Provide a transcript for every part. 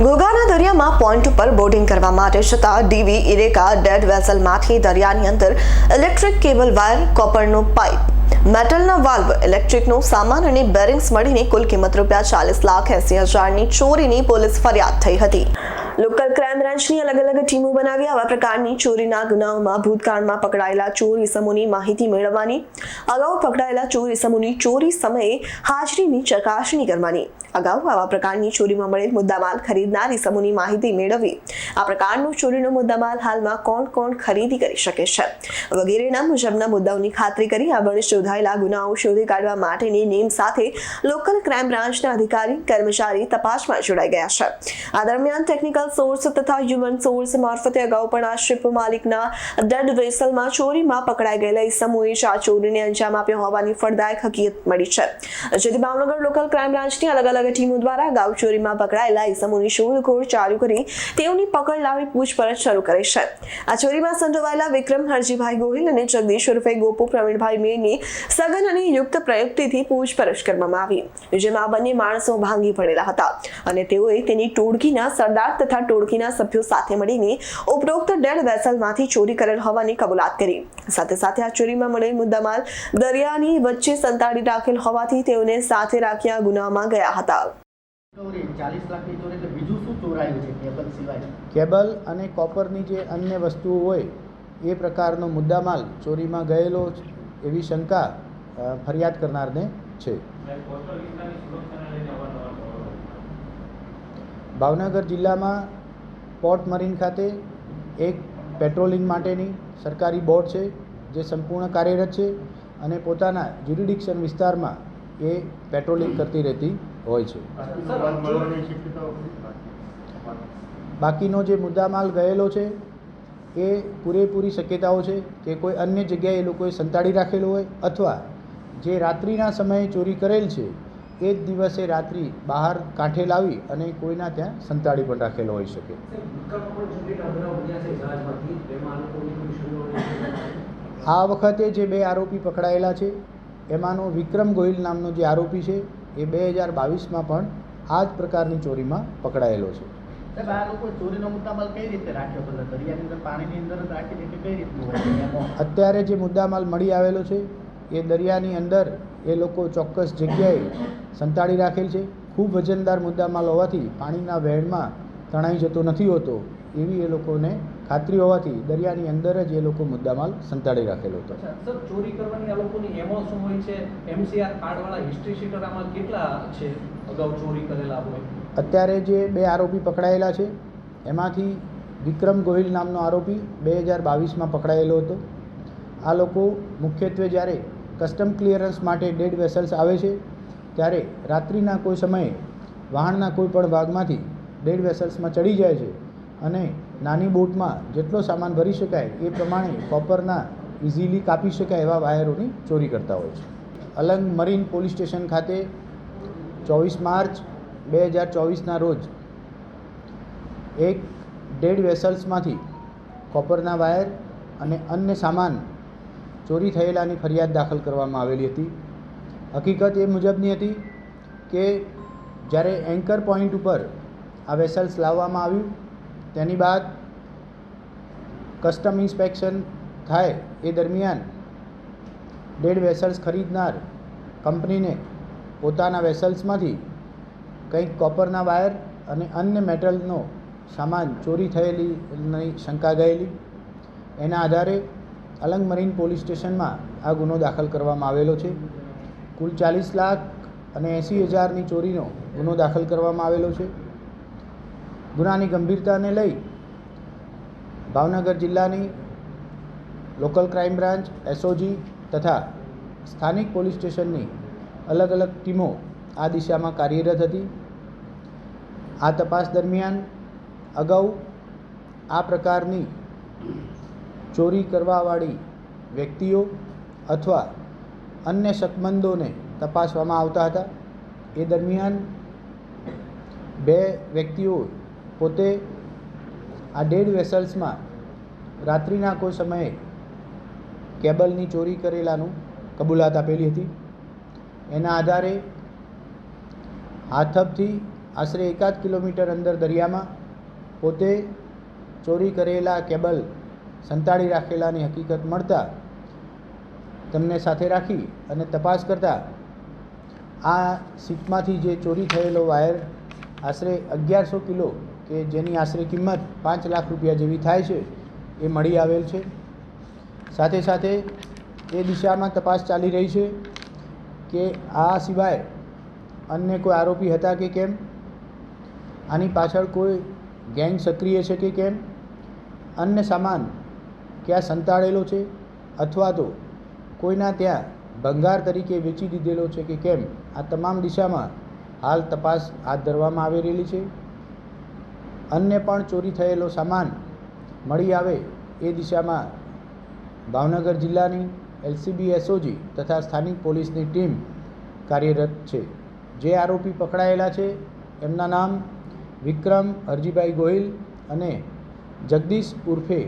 ઘોઘાના દરિયામાં પોઈન્ટ ઉપર બોટિંગ કરવા માટે જતા ડીવી ઇરેકા ડેડ વેસલમાંથી દરિયાની અંદર ઇલેક્ટ્રિક કેબલ વાયર, કોપરનો પાઇપ, મેટલના વાલ્વ, ઇલેક્ટ્રિકનો સામાન અને બેરિંગ્સ મળીને કુલ કિંમત રૂપિયા ચાલીસ લાખ એસી હજારની ચોરીની પોલીસ ફરિયાદ થઈ હતી. લોકલ ક્રાઇમ બ્રાન્ચની અલગ અલગ ટીમો બનાવી આવા પ્રકારની ચોરીના ગુનાઓમાં ભૂતકાળમાં પકડાયેલા ચોર ઇસમોની માહિતી મેળવવાની. અગાઉ પકડાયેલા ચોર ઇસમોની ચોરી સમયે હાજરીની ચકાસણી કરવાની. અગાઉ આવા પ્રકારની ચોરીમાં મળેલ મુદ્દામાલ ખરીદનાર ઇસમોની માહિતી મેળવવી. આ પ્રકારનો ચોરીનો મુદ્દામાલ હાલમાં કોણ કોણ ખરીદી કરી શકે છે? વગેરેના મુજબના મુદ્દાઓની ખાતરી કરી આગળ શોધાયેલા ગુનાઓ શોધી કાઢવા માટેની નેમ સાથે લોકલ ક્રાઇમ બ્રાન્ચના અધિકારી કર્મચારી તપાસમાં જોડાઈ ગયા છે. આ દરમિયાન ટેકનિકલ સોર્સ તથા હ્યુમન સોર્સ મારફતે અગાઉ પણ આ શિપ માલિકના ડેડ વેસલમાં ચોરીમાં પકડાઈ ગયેલા ઇસમોએ આ ચોરીને અંજામ આપ્યો હોવાની ફળદાયક હકીકત મળી છે. જેથી ભાવનગર લોકલ ક્રાઇમ બ્રાન્ચની અલગ અલગ ટીમો દ્વારા અગાઉ ચોરીમાં પકડાયેલા ઇસમોની શોધખોળ ચાલુ કરી તેઓની પકડ લાવી પૂછપરછ શરૂ કરી છે. આ ચોરીમાં સંડોવાયેલા વિક્રમ હરજીભાઈ ગોહિલ અને જગદીશ ઉર્ફે ગોપુ પ્રવીણભાઈ મેરની સઘન અને યુક્ત પ્રયુક્તિથી પૂછપરછ કરવામાં આવી, જેમાં બંને માણસો ભાંગી પડેલા હતા અને તેઓએ તેની ટોળકીના સરદાર તથા ટોળકીના સભ્યો સાથે મળીને ઉપરોક્ત ડેડ વેસલમાંથી ચોરી કરેલ હોવાની કબૂલાત કરી. સાથે સાથે આ ચોરીમાં મળેલ મુદ્દામાલ દરિયાની વચ્ચે સંતાડી રાખેલ હોવાથી તેઓને સાથે રાખ્યા ગુનામાં ગયા હતા. ચોરી ચાલીસ લાખની ચોરી એટલે બીજું શું ચોરાયું છે કેબલ અને કોપરની જે અન્ય વસ્તુઓ હોય એ પ્રકારનો મુદ્દામાલ ચોરીમાં ગયેલો એવી શંકા ફરિયાદ કરનારને છે. ભાવનગર જિલ્લામાં પોર્ટ મરીન ખાતે એક પેટ્રોલિંગ માટેની સરકારી બોટ છે જે સંપૂર્ણ કાર્યરત છે અને પોતાના જ્યુરિડિક્શન વિસ્તારમાં એ પેટ્રોલિંગ કરતી રહેતી હોય છે. બાકીનો જે મુદ્દામાલ ગયેલો છે એ પૂરેપૂરી શક્યતાઓ છે કે કોઈ અન્ય જગ્યાએ એ લોકોએ સંતાડી રાખેલો હોય અથવા જે રાત્રિના સમયે ચોરી કરેલ છે એ જ દિવસે રાત્રિ બહાર કાંઠે લાવી અને કોઈના ત્યાં સંતાડી પણ રાખેલો હોઈ શકે. આ વખતે જે બે આરોપી પકડાયેલા છે એમાંનો વિક્રમ ગોહિલ નામનો જે આરોપી છે એ બે હજાર બાવીસમાં પણ આ જ પ્રકારની ચોરીમાં પકડાયેલો છે. સાહેબ આ લોકો ચોરીનો મુદ્દામાલ કઈ રીતે રાખ્યો? હતો દરિયાની અંદર પાણીની અંદર જ રાખી દે કે કઈ રીતનું હોય? છે એમાં? અત્યારે જે મુદ્દામાલ મળી આવેલો છે એ દરિયાની અંદર એ લોકો ચોક્કસ જગ્યાએ સંતાડી રાખેલ છે. ખૂબ વજનદાર મુદ્દામાલ હોવાથી પાણીના વહેણમાં તણાઈ જતો નથી હોતો એવી એ લોકોને ખાતરી હોવાથી દરિયાની અંદર જ એ લોકો મુદ્દામાલ સંતાડી રાખેલો હતો. સર ચોરી કરવાની આ લોકોની એમો શું હોય છે? એમસીઆર કાર્ડવાળા હિસ્ટ્રી શીટર આમાં કેટલા છે? અગાઉ ચોરી કરેલા હોય. અત્યારે જે બે આરોપી પકડાયેલા છે એમાંથી વિક્રમ ગોહિલ નામનો આરોપી બે હજાર બાવીસમાં પકડાયેલો હતો. આ લોકો મુખ્યત્વે જ્યારે કસ્ટમ ક્લિયરન્સ માટે ડેડ વેસલ્સ આવે છે, ત્યારે રાત્રિના કોઈ સમયે વાહનના કોઈ પણ ભાગમાંથી ડેડ વેસલ્સમાં ચડી જાય છે અને નાની બોટમાં જેટલો સામાન ભરી શકાય એ પ્રમાણે કોપરના ઇઝીલી કાપી શકાય એવા વાયરોની ચોરી કરતા હોય છે. અલંગ મરીન પોલીસ સ્ટેશન ખાતે ચોવીસ માર્ચ બે હજાર ચોવીસના રોજ એક ડેડ વેસલ્સમાંથી કોપરના વાયર અને અન્ય સામાન ચોરી થયેલાની ફરિયાદ દાખલ કરવામાં આવેલી હતી. હકીકત એ મુજબની હતી કે જ્યારે એન્કર પોઈન્ટ ઉપર આ વેસલ્સ લાવવામાં આવ્યું, તેની બાદ કસ્ટમ ઇન્સ્પેક્શન થાય એ દરમિયાન ડેડ વેસલ્સ ખરીદનાર કંપનીને પોતાના વેસલ્સમાંથી કંઈક કોપરના વાયર અને અન્ય મેટલનો સામાન ચોરી થયેલીની શંકા ગયેલી. એના આધારે અલંગ મરીન પોલીસ સ્ટેશનમાં આ ગુનો દાખલ કરવામાં આવેલો છે. કુલ ચાલીસ લાખ અને એંસી હજારની ચોરીનો ગુનો દાખલ કરવામાં આવેલો છે. ગુનાની ગંભીરતાને લઈ ભાવનગર જિલ્લાની લોકલ ક્રાઇમ બ્રાન્ચ, એસઓજી તથા સ્થાનિક પોલીસ સ્ટેશનની અલગ અલગ ટીમો આ દિશામાં કાર્યરત હતી. આ તપાસ દરમિયાન અગાઉ આ પ્રકારની ચોરી કરવાવાળી વ્યક્તિઓ અથવા અન્ય શકમંદોને તપાસવામાં આવતા હતા. એ દરમિયાન બે વ્યક્તિઓ પોતે આ ડેડ વેસલ્સમાં રાત્રિના કોઈ સમયે કેબલની ચોરી કરેલાનું કબૂલાત આપેલી હતી. એના આધારે હાથબથી આશરે એકાદ કિલોમીટર અંદર દરિયામાં પોતે ચોરી કરેલા કેબલ સંતાડી રાખેલાની હકીકત મળતા તમને સાથે રાખી અને તપાસ કરતાં આ સીપમાંથી જે ચોરી થયેલો વાયર આશરે અગિયારસો કિલો કે જેની આશરે કિંમત પાંચ લાખ રૂપિયા જેવી થાય છે, એ મળી આવેલ છે. સાથે સાથે એ દિશામાં તપાસ ચાલી રહી છે કે આ સિવાય અન્ય કોઈ આરોપી હતા કે કેમ? આની પાછળ કોઈ ગેંગ સક્રિય છે કે કેમ? અન્ય સામાન ક્યાં સંતાડેલો છે? અથવા તો કોઈના ત્યાં ભંગાર તરીકે વેચી દીધેલો છે કે કેમ? આ તમામ દિશામાં હાલ તપાસ હાથ ધરવામાં આવી રહેલી છે. અન્ય પણ ચોરી થયેલો સામાન મળી આવે એ દિશામાં ભાવનગર જિલ્લાની એલસીબી, એસઓજી તથા સ્થાનિક પોલીસની ટીમ કાર્યરત છે. જે આરોપી પકડાયેલા છે, એમના નામ વિક્રમ હરજીભાઈ ગોહિલ અને જગદીશ ઉર્ફે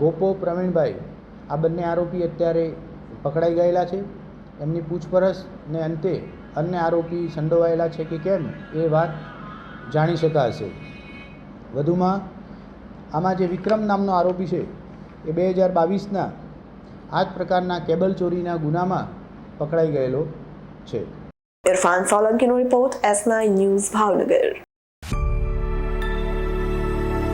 ગોપો, પ્રવીણભાઈ, આ બંને આરોપી અત્યારે પકડાઈ ગયેલા છે. એમની પૂછપરછ ને અંતે અન્ય આરોપી સંડોવાયેલા છે કે કેમ, એ વાત જાણી શકાશે. વધુમાં, આમાં જે વિક્રમ નામનો આરોપી છે, એ બે હજાર બાવીસના આ જ પ્રકારના કેબલ ચોરીના ગુનામાં પકડાઈ ગયેલો છે. Irfan સોલંકીનો report S nine news Bhavnagar